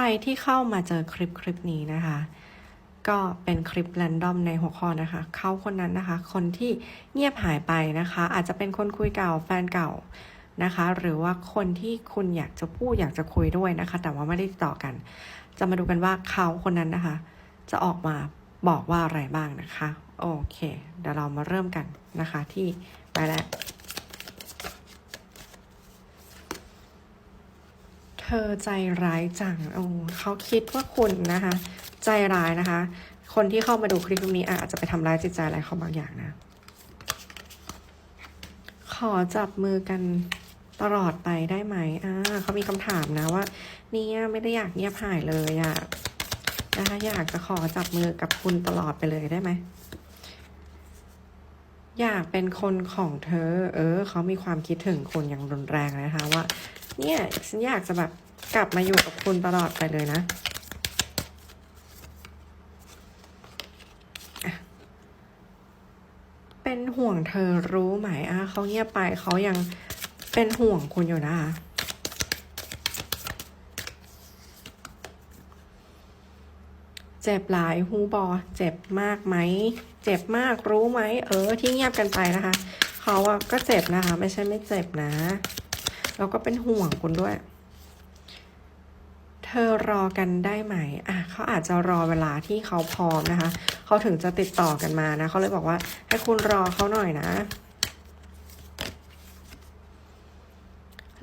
รที่เข้ามาเจอคลิปคลิปนี้นะคะ ก็เป็นคลิปแรนดอมในหัวข้อนะคะ เขาคนนั้นนะคะ คนที่เงียบหายไปนะคะ อาจจะเป็นคนคุยเก่าแฟนเก่านะคะ หรือว่าคนที่คุณอยากจะพูดอยากจะคุยด้วยนะคะ แต่ว่าไม่ได้ติดต่อกัน จะมาดูกันว่าเขาคนนั้นนะคะ จะออกมาบอกว่าอะไรบ้างนะคะ โอเค เดี๋ยวเรามาเริ่มกันนะคะที่ไปแล้ว เธอใจร้ายจังโอ้เขาคิดว่าคุณนะคะ ใจร้ายนะคะ คนที่เข้ามาดูคลิปนี้อาจจะไปทำร้ายจิตใจอะไรเขาบางอย่างนะ ขอจับมือกันตลอดไปได้ไหมอ่าเขามีคำถามนะว่า เนี่ยไม่ได้อยากเงียบหายเลยอะนะคะอยากจะขอจับมือกับคุณตลอดไปเลยได้ไหมอยากเป็นคนของเธอ เออ เขามีความคิดถึงคุณอย่างรุนแรงเลยนะคะว่า เนี่ยฉันอยากจะแบบกลับมาอยู่กับคุณตลอดไปเลยนะเป็นห่วงเธอรู้ไหมอะเขาเงียบไปเขายังเป็นห่วงคุณอยู่นะคะเจ็บหลายฮูบอเจ็บมากไหม เจ็บมากรู้ไหม เออ ที่เงียบกันไปนะคะ เขาอะก็เจ็บนะคะ ไม่ใช่ไม่เจ็บนะ แล้วก็เป็นห่วงคุณด้วย เธอรอกันได้ไหม อะเขาอาจจะรอเวลาที่เขาพร้อมนะคะ เขาถึงจะติดต่อกันมานะ เขาเลยบอกว่า ให้คุณรอเขาหน่อยนะ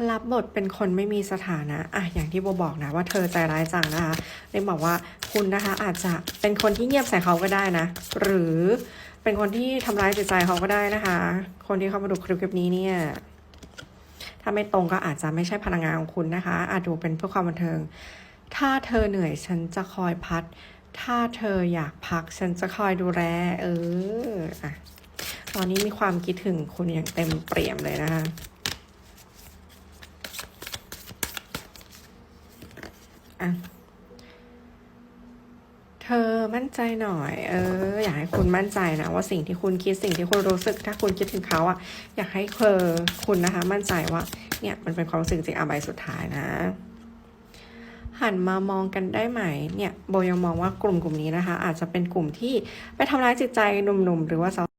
รับบทเป็นคนไม่มีสถานะอะอย่างที่โบบอกนะว่าเธอใจร้ายจังนะคะเลยบอกว่าคุณนะคะ อาจจะเป็นคนที่เงียบใส่เขาก็ได้นะ หรือเป็นคนที่ทำร้ายจิตใจเขาก็ได้นะคะ คนที่เข้ามาดูคลิปคลิปนี้เนี่ย ถ้าไม่ตรงก็อาจจะไม่ใช่พลังงานของคุณนะคะ อาจดูเป็นเพื่อความบันเทิง ถ้าเธอเหนื่อยฉันจะคอยพัด ถ้าเธออยากพักฉันจะคอยดูแล เอออะตอนนี้มีความคิดถึงคุณอย่างเต็มเปี่ยมเลยนะคะอะ อมั่นใจหน่อย เออ อยากให้คุณมั่นใจนะว่าสิ่งที่คุณคิดสิ่งที่คุณรู้สึก ถ้าคุณคิดถึงเขาอะอยากให้เธอคุณนะคะ มั่นใจว่า เนี่ยมันเป็นความรู้สึกจริงอาใบสุดท้ายนะหันมามองกันได้ไหมเนี่ยโบยังมองว่ากลุ่มกลุ่มนี้นะคะ อาจจะเป็นกลุ่มที่ไปทำร้ายจิตใจหนุ่มๆหรือว่าสาว